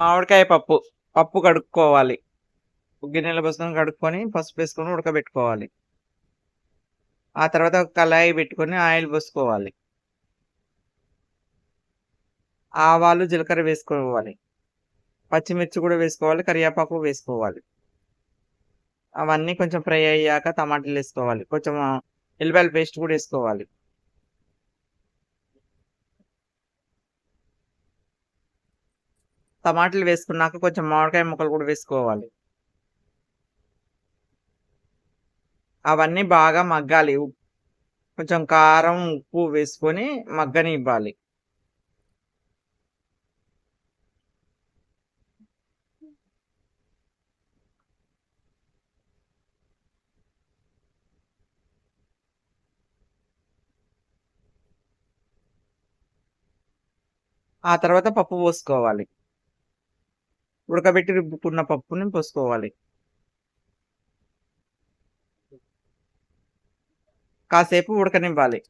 మామిడికాయ పప్పు. పప్పు కడుక్కోవాలి. గిన్నెల పోసుకొని కడుక్కొని పసుపు వేసుకొని ఉడకబెట్టుకోవాలి. ఆ తర్వాత ఒక కళాయి పెట్టుకొని ఆయిల్ పోసుకోవాలి. ఆవాలు జీలకర్ర వేసుకోవాలి. పచ్చిమిర్చి కూడా వేసుకోవాలి. కరివేపాకు వేసుకోవాలి. అవన్నీ కొంచెం ఫ్రై అయ్యాక టమాటాలు వేసుకోవాలి. కొంచెం ఎల్లిపాయల పేస్ట్ కూడా వేసుకోవాలి. టమాటాలు వేసుకున్నాక కొంచెం మామిడికాయ ముక్కలు కూడా వేసుకోవాలి. అవన్నీ బాగా మగ్గాలి. కొంచెం కారం ఉప్పు వేసుకొని మగ్గని ఇవ్వాలి ఆ తర్వాత పప్పు పోసుకోవాలి. ఉడకబెట్టి రుబ్బుకున్న పప్పుని పోసుకోవాలి. కాసేపు ఉడకనివ్వాలి.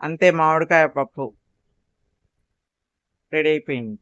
అంతే మామిడికాయ పప్పు. రెడీ అయిపోయింది.